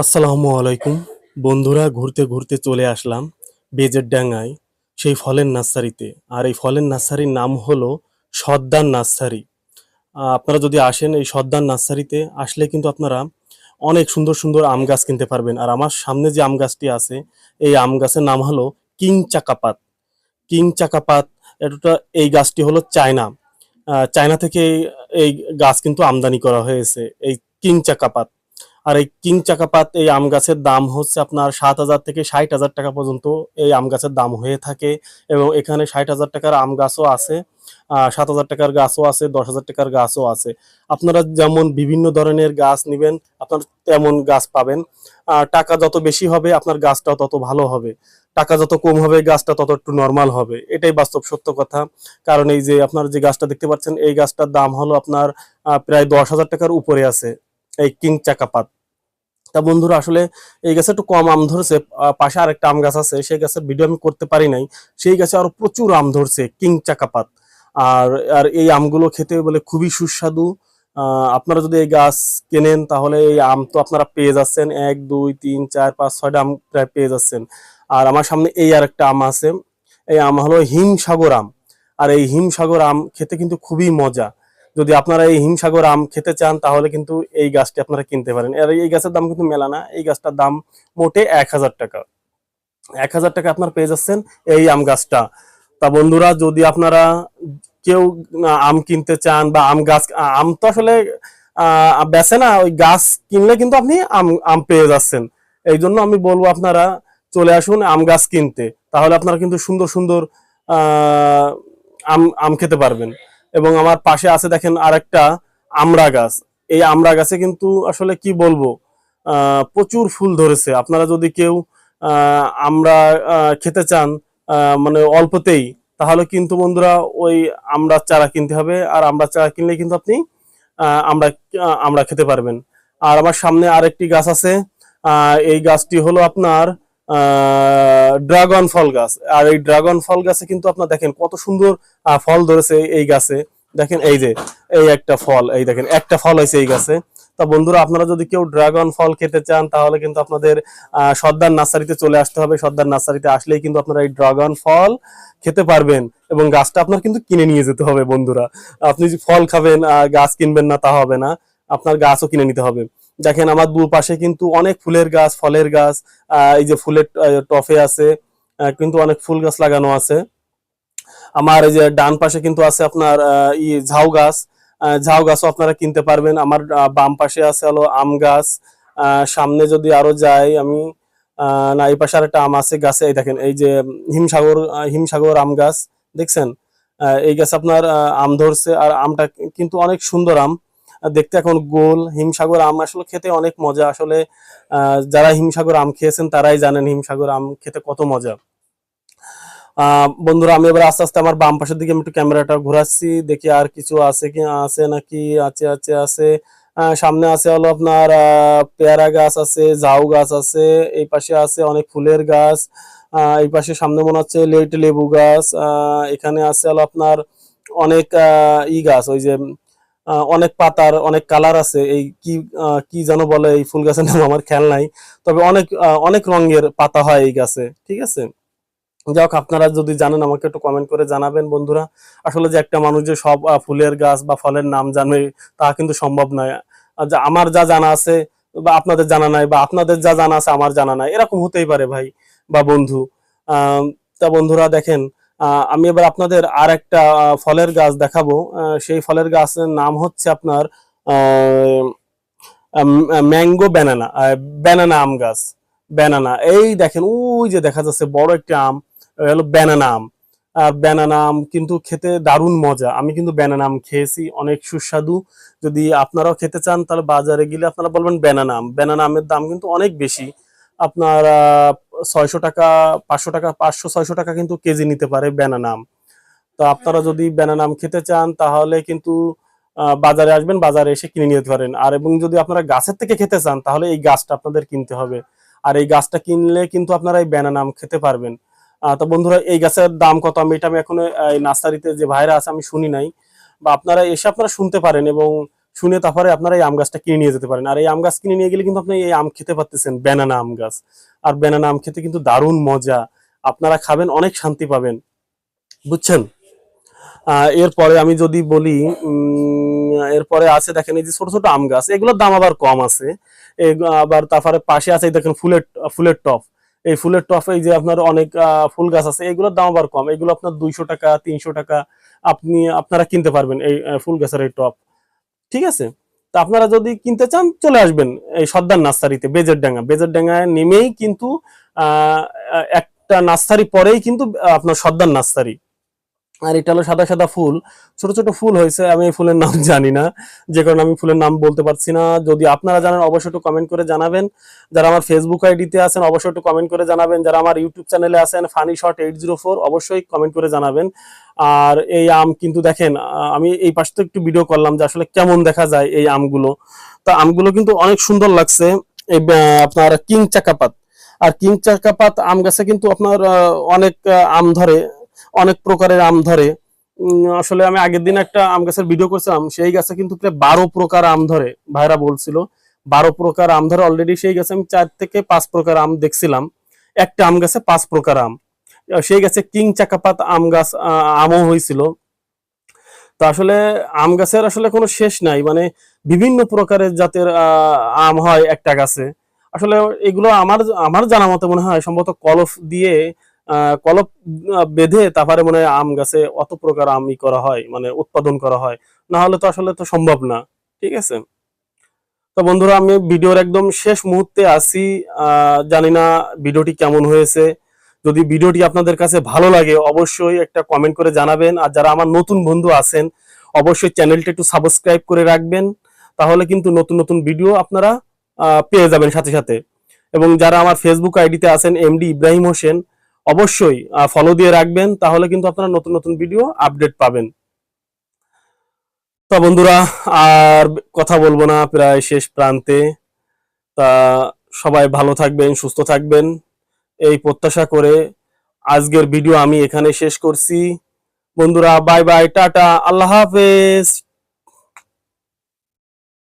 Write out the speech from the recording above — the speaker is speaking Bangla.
আসসালামু আলাইকুম। বন্ধুরা, ঘুরতে ঘুরতে চলে আসলাম বেজের ডাঙ্গায়, সেই ফলের নার্সারিতে। আর এই ফলের নার্সারির নাম হলো সর্দার নার্সারি। আপনারা যদি আসেন এই সর্দার নার্সারিতে, আসলে কিন্তু আপনারা অনেক সুন্দর সুন্দর আম গাছ কিনতে পারবেন। আর আমার সামনে যে আম গাছটি আছে, এই আম গাছের নাম হলো কিং চাকাপাত। কিং চাকাপাত এটা এই গাছটি হলো চায়না। চায়না থেকে এই গাছ কিন্তু আমদানি করা হয়েছে, এই কিং চাকাপাত। আর এই কিং চাকাপাত, এই আম গাছের দাম হচ্ছে আপনার সাত হাজার থেকে ষাট হাজার টাকা পর্যন্ত এই আম গাছের দাম হয়ে থাকে এবং এখানে ষাট হাজার টাকার আম গাছও আছে সাত হাজার টাকার গাছও আছে, দশ হাজার টাকার গাছও আছে। আপনারা যেমন বিভিন্ন ধরনের গাছ নেবেন, আপনার তেমন গাছ পাবেন। টাকা যত বেশি হবে, আপনার গাছটাও তত ভালো হবে। টাকা যত কম হবে, গাছটা তত একটু নর্মাল হবে। এটাই বাস্তব সত্য কথা। কারণ এই যে আপনার যে গাছটা দেখতে পাচ্ছেন, এই গাছটার দাম হলো আপনার প্রায় দশ হাজার টাকার উপরে আছে। এই কিং চাকাপাত। তা বন্ধুরা, আসলে এই গাছে একটু কম আম ধরছে পাশে আরেকটা আম গাছ আছে, সেই গাছের ভিডিও আমি করতে পারি নাই। সেই গাছে আরও প্রচুর আম ধরছে, কিং চাকাপাত। আর আর এই আমগুলো খেতে বলে খুবই সুস্বাদু। আপনারা যদি এই গাছ কেনেন, তাহলে এই আম তো আপনারা পেয়ে যাচ্ছেন। এক, দুই, তিন, চার, পাঁচ, ছয়টা আম প্রায় পেয়ে যাচ্ছেন। আর আমার সামনে এই আর একটা আম আছে, এই আম হলো হিমসাগর আম। আর এই হিমসাগর আম খেতে কিন্তু খুবই মজা। যদি আপনারা এই হিমসাগর আম খেতে চান, তাহলে কিন্তু এই গাছটি আপনারা কিনতে পারেন। আর এই গাছের দাম কিন্তু মেলা না। এই গাছটার দাম মোটে এক হাজার টাকা। এক হাজার টাকা আপনার পেয়ে যাচ্ছেন এই আম গাছটা। তা বন্ধুরা, যদি আপনারা কেউ আম কিনতে চান বা আম গাছ, আম তো আসলে বেচে না, ওই গাছ কিনলে কিন্তু আপনি আম আম পেয়ে যাচ্ছেন। এই জন্য আমি বলব আপনারা চলে আসুন আম গাছ কিনতে। তাহলে আপনারা কিন্তু সুন্দর সুন্দর আম আম খেতে পারবেন। এবং আমার পাশে আছে দেখেন আরেকটা আমড়া গাছ। এই আমড়া গাছে কিন্তু আসলে কি বলব প্রচুর ফুল ধরেছে। আপনারা যদি কেউ আমরা খেতে চান মানে অল্পতেই, তাহলে কিন্তু বন্ধুরা ওই আমরা চারা কিনতে হবে। আর আমরা চারা কিনলে কিন্তু আপনি আমরা আমরা খেতে পারবেন। আর আমার সামনে আরেকটি গাছ আছে। এই গাছটি হলো আপনার ড্রাগন ফল গাছ। আর এই ড্রাগন ফল গাছে কিন্তু আপনার দেখেন কত সুন্দর ফল ধরেছে এই গাছে। দেখেন এই যে, এই একটা ফল, এই দেখেন, একটা ফল হয়েছে এই গাছে। তা বন্ধুরা, আপনারা যদি কেউ ড্রাগন ফল খেতে চান, তাহলে কিন্তু আপনাদের সর্দার নার্সারিতে চলে আসতে হবে। সর্দার নার্সারিতে আসলেই কিন্তু আপনারা এই ড্রাগন ফল খেতে পারবেন এবং গাছটা আপনার কিন্তু কিনে নিয়ে যেতে হবে বন্ধুরা। আপনি ফল খাবেন গাছ কিনবেন না, তা হবে না। আপনার গাছও কিনে নিতে হবে। দেখেন আমার দু পাশে কিন্তু অনেক ফুলের গাছ, ফলের গাছ এই যে ফুলের টফে আছে কিন্তু অনেক ফুল গাছ লাগানো আছে। আমার এই যে ডান পাশে কিন্তু আছে আপনার ই ঝাউ গাছ ঝাউ গাছও আপনারা কিনতে পারবেন। আমার বাম পাশে আছে হলো আম গাছ সামনে যদি আরও যাই আমি না, এই পাশে আর একটা আম আছে, গাছে, এই দেখেন, এই যে হিমসাগর হিমসাগর আম গাছ, দেখছেন? এই গাছ আপনার আম ধরছে, আর আমটা কিন্তু অনেক সুন্দর আম। দেখতে এখন গোল, হিমসাগর আম আসলে খেতে অনেক মজা। আসলে যারা হিমসাগর আম খেয়েছেন তারাই জানেন হিমসাগর আম খেতে কত মজা। বন্ধুরা, আমি এবার আস্তে আস্তে আমার বাম পাশের দিকে আমি একটু ক্যামেরাটা ঘোরাচ্ছি, দেখি আর কিছু আছে কি, আছে নাকি, আছে আছে আছে। সামনে আছে হলো আপনার পেয়ারা গাছ আছে, ঝাউ গাছ আছে, এই পাশে আছে অনেক ফুলের গাছ এই পাশে সামনে মনে হচ্ছে লেট লেবু গাছ এখানে আছে হলো আপনার অনেক ই গাছ, ওই যে অনেক পাতার, অনেক কালার আছে। এই কি কি যেন বলে, এই ফুল গাছের নাম আমার খেয়াল নাই। তবে অনেক অনেক রঙের পাতা হয় এই গাছে, ঠিক আছে? যাই হোক, আপনারা যদি জানেন, আমাকে একটু কমেন্ট করে জানাবেন, বন্ধুরা। আসলে যে একটা মানুষ যে সব ফুলের গাছ বা ফলের নাম জানে, তা কিন্তু সম্ভব নয়। আমার যা জানা আছে, বা আপনাদের জানা নাই, বা আপনাদের যা জানা আছে, আমার জানা নাই, এরকম হতেই পারে ভাই বা বন্ধু। তা বন্ধুরা দেখেন আমি এবার আপনাদের আর একটা ফলের গাছ দেখাবো। সেই ফলের গাছের নাম হচ্ছে আপনার ম্যাঙ্গো ব্যানানা ব্যানানা আম গাছ। ব্যানানা। এই দেখেন, ওই যে দেখা যাচ্ছে বড় একটা আম হলো ব্যানানা আম। আর ব্যানানা আম কিন্তু খেতে দারুণ মজা। আমি কিন্তু ব্যানানা আম খেয়েছি, অনেক সুস্বাদু। যদি আপনারাও খেতে চান, তাহলে বাজারে গেলে আপনারা বলবেন ব্যানানা আম। ব্যানানা আমের দাম কিন্তু অনেক বেশি। আপনার ছয়শো টাকা পাঁচশো টাকা পাঁচশো ছয়শো টাকা কিন্তু কেজি নিতে পারে ব্যানানা আম তো আপনারা যদি ব্যানানা আম খেতে চান তাহলে কিন্তু বাজারে আসবেন বাজারে এসে কিনে নিতে পারেন। আর এবং যদি আপনারা গাছের থেকে খেতে চান তাহলে এই গাছটা আপনাদের কিনতে হবে। আর এই গাছটা কিনলে কিন্তু আপনারা এই ব্যানানা আম খেতে পারবেন। তো বন্ধুরা এই গাছের দাম কত? আমি এটা আমি এখন এই নার্সারিতে যে ভাইরা আছে আমি শুনি নাই। বা আপনারা এসে আপনারা শুনতে পারেন এবং শুনে তারপরে আপনারা এই আম গাছটা কিনে নিয়ে যেতে পারেন। আর এই আম গাছ কিনে নিয়ে গেলে কিন্তু আপনি এই আম খেতে পারতেছেন ব্যানানা আম গাছ। আর ব্যানানা আম খেতে কিন্তু দারুণ মজা। আপনারা খাবেন, অনেক শান্তি পাবেন। বুঝছেন? এরপরে আমি যদি বলি এরপরে আছে দেখেন এই যে ছোট ছোট আম গাছ, এগুলোর দাম আবার কম আছে। আবার তারপরে পাশে আছে দেখেন ফুলের ফুলের টপ। এই ফুলের টপ, এই যে আপনার অনেক ফুল গাছ আছে, এগুলোর দাম আবার কম। এগুলো আপনার দুইশো টাকা, তিনশো টাকা, আপনি, আপনারা কিনতে পারবেন এই ফুল গাছের এই টপ। ঠিক আছে? তো আপনারা যদি কিনতে চান, চলে আসবেন এই সর্দার নার্সারিতে, বেজের ডাঙ্গা। বেজের ডাঙ্গায় নেমেই কিন্তু একটা নার্সারি পরেই কিন্তু আপনার সর্দার নার্সারি। আর এটা হলো সাদা সাদা ফুল। ছোট ছোট ফুল হয়েছে, আমি এই ফুলের নাম জানি না। যে কারণে আমি ফুলের নাম বলতে পারছি না। যদি আপনারা জানেন, অবশ্যই একটু কমেন্ট করে জানাবেন। যারা আমার ফেসবুক আইডিতে আছেন, অবশ্যই একটু কমেন্ট করে জানাবেন। যারা আমার ইউটিউব চ্যানেলে আছেন funny shot eight zero four অবশ্যই কমেন্ট করে জানাবেন। আর এই আম কিন্তু দেখেন আমি এই পাশে থেকে একটু ভিডিও করলাম যে আসলে কেমন দেখা যায় এই আমগুলো। তা আমগুলো কিন্তু অনেক সুন্দর লাগছে। এই আপনার কিং চাকাপাত আর কিং চাকাপাত আম গাছে কিন্তু আপনার অনেক আম ধরে। অনেক প্রকারের আম ধরে। আসলে আমি আগের দিন একটা আম গাছের ভিডিও করছিলাম, সেই গাছে কিন্তু প্রায় বারো প্রকার আম ধরে, ভাইরা বলছিল। বারো প্রকার আম ধরে অলরেডি সেই গাছে আমি চার থেকে পাঁচ প্রকার আম দেখছিলাম। একটা আম গাছে পাঁচ প্রকার আম। সেই গাছে কিং চাকাপাত আম গাছ আমও হয়েছিল। তো আসলে আম গাছের আসলে কোনো শেষ নাই মানে বিভিন্ন প্রকারের জাতের আম হয় একটা গাছে। আসলে এগুলো আমার আমার জানা মতে মনে হয় সম্ভবত কলফ দিয়ে কলপ বেঁধে তারপরে মনে আম গাছে অত প্রকার আমই করা হয় মানে উৎপাদন করা হয়। না হলে তো আসলে তো সম্ভব না ঠিক আছে? তো বন্ধুরা আমি ভিডিওর একদম শেষ মুহূর্তে আহ, জানি না ভিডিওটি কেমন হয়েছে। যদি ভিডিওটি আপনাদের কাছে ভালো লাগে অবশ্যই একটা কমেন্ট করে জানাবেন। আর যারা আমার নতুন বন্ধু আছেন অবশ্যই চ্যানেলটা একটু সাবস্ক্রাইব করে রাখবেন। তাহলে কিন্তু নতুন নতুন ভিডিও আপনারা পেয়ে যাবেন সাথে সাথে। এবং যারা আমার ফেসবুক আইডিতে আছেন এমডি ইব্রাহিম হোসেন অবশ্যই ফলো দিয়ে রাখবেন, তাহলে কিন্তু আপনারা নতুন নতুন ভিডিও আপডেট পাবেন। তা বন্ধুরা, আর কথা বলব না, প্রায় শেষ প্রান্তে। তা সবাই ভালো থাকবেন, সুস্থ থাকবেন। এই প্রত্যাশা করে আজকের ভিডিও আমি এখানে শেষ করছি। বন্ধুরা বাই বাই টাটা, আল্লাহ হাফেজ।